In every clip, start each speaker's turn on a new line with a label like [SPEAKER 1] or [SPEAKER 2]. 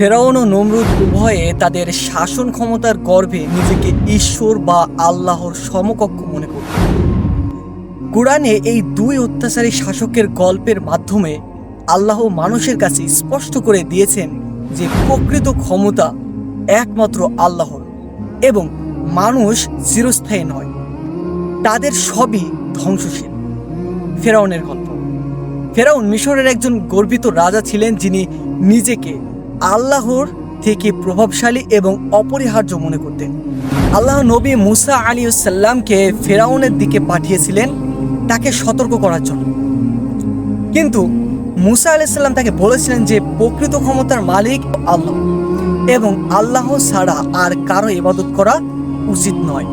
[SPEAKER 1] ফেরাউন ও নমরুদ উভয়ে তাদের শাসন ক্ষমতার গর্ভে নিজেকে ঈশ্বর বা আল্লাহর সমকক্ষ মনে করত। কোরআনে এই দুই অত্যাচারী শাসকের গল্পের মাধ্যমে আল্লাহ মানুষের কাছে স্পষ্ট করে দিয়েছেন যে প্রকৃত ক্ষমতা একমাত্র আল্লাহর এবং মানুষ চিরস্থায়ী নয়। তাদের সবই ধ্বংসশীল। ফেরাউনের গল্প। ফেরাউন মিশরের একজন গর্বিত রাজা ছিলেন যিনি নিজেকে আল্লাহর থেকে প্রভাবশালী এবং অপরিহার্য মনে করতেন। আল্লাহ নবী মুসা আলী সাল্লামকে ফেরাউনের দিকে পাঠিয়েছিলেন তাকে সতর্ক করার জন্য। কিন্তু মুসা আলাইসাল্লাম তাকে বলেছিলেন যে, প্রকৃত ক্ষমতার মালিক আল্লাহ এবং আল্লাহ ছাড়া আর কারও ইবাদত করা উচিত নয়।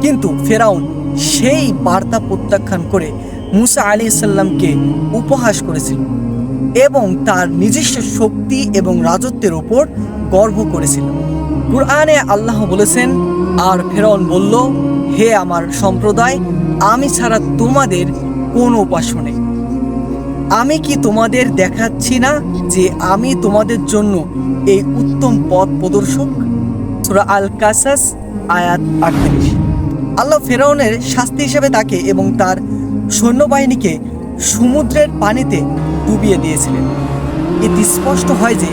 [SPEAKER 1] কিন্তু ফেরাউন সেই বার্তা প্রত্যাখ্যান করে মুসা আলী সাল্লামকে উপহাস করেছিল। এবং তার নিজস্ব শক্তি এবং রাজত্বের ওপর গর্ব করেছিল। কুরআনে আল্লাহ বলেছেন, আর ফেরাউন বলল, হে আমার সম্প্রদায়, আমি ছাড়া তোমাদের কোনো উপাস্য নেই। আমি কি তোমাদের দেখাচ্ছি না যে আমি তোমাদের জন্য এই উত্তম পথ প্রদর্শক? সূরা আল কাসাস আয়াত আটত্রিশ। আল্লাহ ফেরাউনের শাস্তি হিসেবে তাকে এবং তার সৈন্যবাহিনীকে সমুদ্রের পানিতে ডুবিয়ে দিয়েছিলেন। এটি স্পষ্ট হয় যে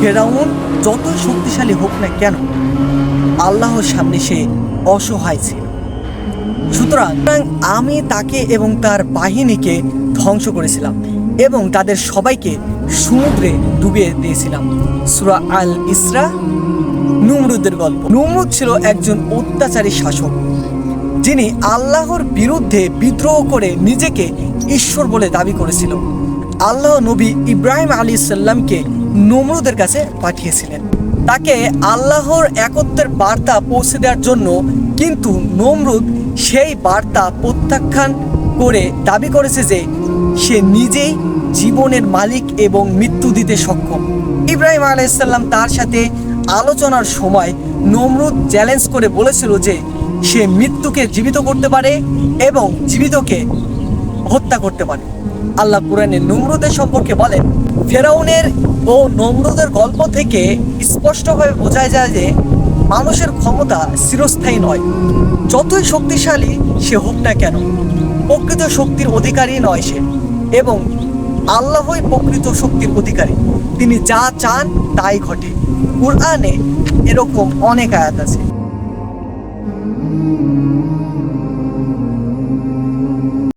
[SPEAKER 1] ফেরাউন যত শক্তিশালী হোক না কেন, আল্লাহর সামনে সে অসহায় ছিল। সুতরাং আমি তাকে এবং তার বাহিনীকে ধ্বংস করেছিলাম এবং তাদের সবাইকে সমুদ্রে ডুবিয়ে দিয়েছিলাম। সুরা আল ইসরা, নুমরুদের গল্প। নুমরুদ ছিল একজন অত্যাচারী শাসক, যিনি আল্লাহর বিরুদ্ধে বিদ্রোহ করে নিজেকে ঈশ্বর বলে দাবি করেছিল। আল্লাহ নবী ইব্রাহিম আলী সাল্লামকে নমরুদের কাছে পাঠিয়েছিলেন। তাকে আল্লাহর একত্বের বার্তা পৌঁছে দেওয়ার জন্য কিন্তু নমরুদ সেই বার্তা প্রত্যাখ্যান করে দাবি করেছে যে সে নিজেই জীবনের মালিক এবং মৃত্যু দিতে সক্ষম। ইব্রাহিম আলাইসাল্লাম তার সাথে আলোচনার সময় নমরুদ চ্যালেঞ্জ করে বলেছিল যে সে মৃত্যুকে জীবিত করতে পারে এবং জীবিতকে হত্যা করতে পারে। আল্লাহ কোরআনে নমরুদের সম্পর্কে বলেন, ফেরাউনের ও নমরুদের গল্প থেকে স্পষ্টভাবে বোঝা যায় যে মানুষের ক্ষমতা চিরস্থায়ী নয়। যতই শক্তিশালী সে হোক না কেন, প্রকৃত শক্তির অধিকারী নয় সে এবং আল্লাহই প্রকৃত শক্তির অধিকারী। তিনি যা চান তাই ঘটে। কোরআনে এরকম অনেক আয়াত আছে।